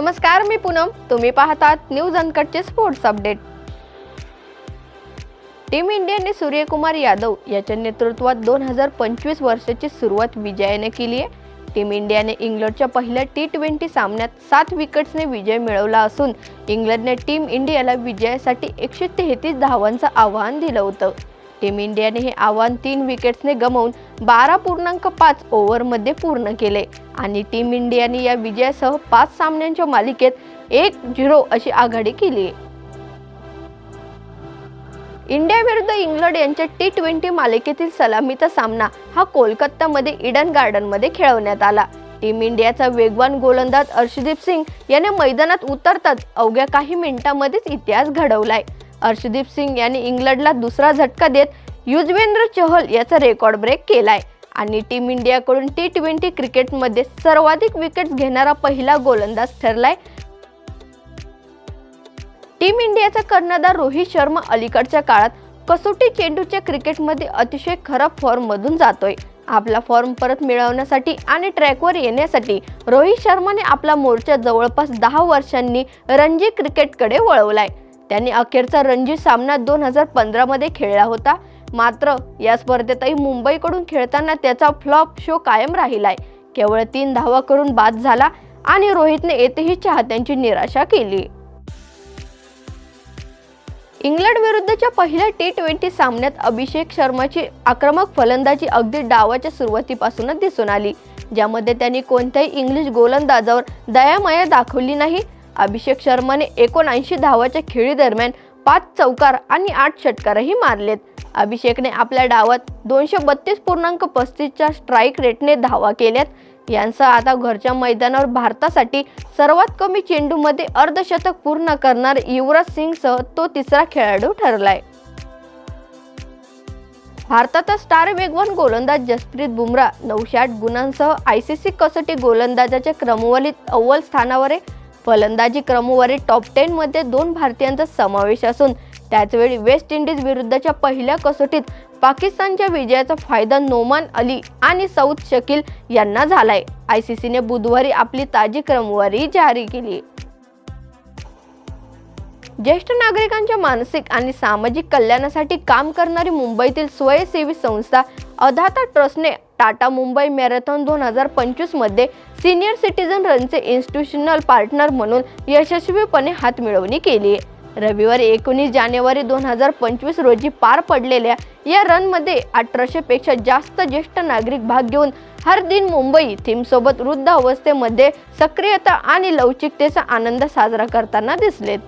नमस्कार मी पूनम. तुम्ही पाहतात न्यूज अनकटचे स्पोर्ट्स अपडेट. टीम इंडियाने सूर्यकुमार यादव याच्या नेतृत्वात दोन हजार पंचवीस वर्षाची सुरुवात विजयाने केली आहे. टीम इंडियाने इंग्लंडच्या पहिल्या टी ट्वेंटी सामन्यात सात विकेट्सने विजय मिळवला असून इंग्लंडने टीम इंडियाला विजयासाठी एकशे तेहतीस धावांचं आव्हान दिलं होतं. टीम इंडियाने हे आव्हान तीन विकेट्सने गमावून बारा पूर्णांक पाच ओव्हरमध्ये पूर्ण केले. आणि टीम इंडियाने या विजयासह पाच सामन्यांच्या मालिकेत एक झिरो अशी आघाडी केली. आहे इंडिया विरुद्ध इंग्लंड यांच्या टी ट्वेंटी मालिकेतील सलामीचा सामना हा कोलकातामध्ये इडन गार्डनमध्ये खेळवण्यात आला. टीम इंडियाचा वेगवान गोलंदाज अर्शदीप सिंग याने मैदानात उतरताच अवघ्या काही मिनिटांमध्येच इतिहास घडवलाय. अर्शदीप सिंग यांनी इंग्लंडला दुसरा झटका देत युजवेंद्र चहल याचा रेकॉर्ड ब्रेक केलाय. आणि टीम इंडियाकडून टी ट्वेंटी क्रिकेटमध्ये सर्वाधिक विकेट्स घेणारा पहिला गोलंदाज ठरलाय. टीम इंडियाचा कर्णधार रोहित शर्मा अलीकडच्या काळात कसोटी चेंडूच्या क्रिकेटमध्ये अतिशय खराब फॉर्ममधून जातोय. आपला फॉर्म परत मिळवण्यासाठी आणि ट्रॅकवर येण्यासाठी रोहित शर्माने आपला मोर्चा जवळपास दहा वर्षांनी रणजी क्रिकेटकडे वळवलाय. त्यांनी अखेरचा रणजी सामना दोन हजार पंधरामध्ये खेळला होता. मात्र या स्पर्धेतही मुंबईकडून खेळताना त्याचा फ्लॉप शो कायम राहिलाय. केवळ तीन धावा करून बाद झाला आणि रोहितने येथेही चाहत्यांची निराशा केली. इंग्लंड विरुद्धच्या पहिल्या टी ट्वेंटी सामन्यात अभिषेक शर्माची आक्रमक फलंदाजी अगदी डावाच्या सुरुवातीपासूनच दिसून आली ज्यामध्ये त्यांनी कोणत्याही इंग्लिश गोलंदाजावर दयामाया दाखवली नाही अभिषेक शर्माने एकोणऐंशी धावाच्या खेळी दरम्यान पाच चौकार आणि आठ षटकारही मारलेत. अभिषेकने आपल्या डावात दोनशे बत्तीस पूर्णांक पस्तीसच्या स्ट्राईक रेटने धावा केल्यात. यांचा आता घरच्या मैदानावर भारतासाठी सर्वात कमी चेंडूमध्ये अर्धशतक पूर्ण करणार युवराज सिंगसह तो तिसरा खेळाडू ठरलाय. भारताचा स्टार वेगवान गोलंदाज जसप्रीत बुमराह नऊशे आठ गुणांसह आय सी सी कसोटी गोलंदाजाच्या क्रमवलीत अव्वल स्थानावर आहे. फलंदाजी क्रमवारीत टॉप टेनमध्ये दोन भारतीयांचा समावेश असून त्याचवेळी वेस्ट इंडिज विरुद्धच्या पहिल्या कसोटीत पाकिस्तानच्या विजयाचा फायदा नोमान अली आणि सौद शकील यांना झालाय. आय सी सीने बुधवारी आपली ताजी क्रमवारी जारी केली. ज्येष्ठ नागरिकांच्या मानसिक आणि सामाजिक कल्याणासाठी काम करणारी मुंबईतील स्वयंसेवी संस्था अधाता ट्रस्टने टाटा मुंबई मॅरेथॉन दोन हजार पंचवीसमध्ये सिनियर सिटीजन रनचे इन्स्टिट्यूशनल पार्टनर म्हणून यशस्वीपणे हातमिळवणी केली. रविवारी एकोणीस जानेवारी दोन हजार पंचवीस रोजी पार पडलेल्या या रनमध्ये अठराशेपेक्षा जास्त ज्येष्ठ नागरिक भाग घेऊन हर दिन मुंबई थीमसोबत वृद्ध अवस्थेमध्ये सक्रियता आणि लवचिकतेचा आनंद साजरा करताना दिसलेत.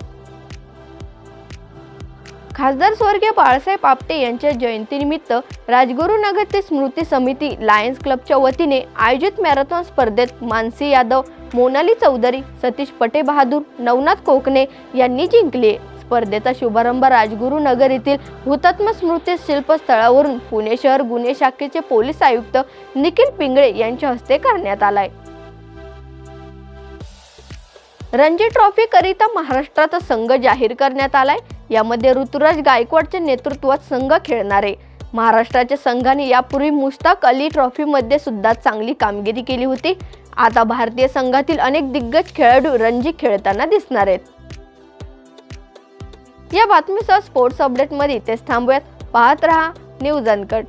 खासदार स्वर्गीय बाळासाहेब आपटे यांच्या जयंतीनिमित्त राजगुरुनगर ते स्मृती समिती लायन्स क्लबच्या वतीने आयोजित मॅरेथॉन स्पर्धेत मानसी यादव मोनाली चौधरी सतीश पटे बहादूर नवनाथ कोकणे यांनी जिंकले. स्पर्धेचा शुभारंभ राजगुरुनगर येथील हुतात्मा स्मृती शिल्पस्थळावरून पुणे शहर गुन्हे शाखेचे पोलीस आयुक्त निखिल पिंगळे यांच्या हस्ते करण्यात आलाय. रणजी ट्रॉफी करिता महाराष्ट्राचा संघ जाहीर करण्यात आलाय. यामध्ये ऋतुराज गायकवाडच्या नेतृत्वात संघ खेळणार. आहे महाराष्ट्राच्या संघाने यापूर्वी मुश्ताक अली ट्रॉफीमध्ये सुद्धा चांगली कामगिरी केली होती. आता भारतीय संघातील अनेक दिग्गज खेळाडू रणजी खेळताना दिसणार आहेत. या बातमीसह स्पोर्ट्स अपडेटमध्ये इथेच थांबूयात. पाहत रहा न्यूज अनकट.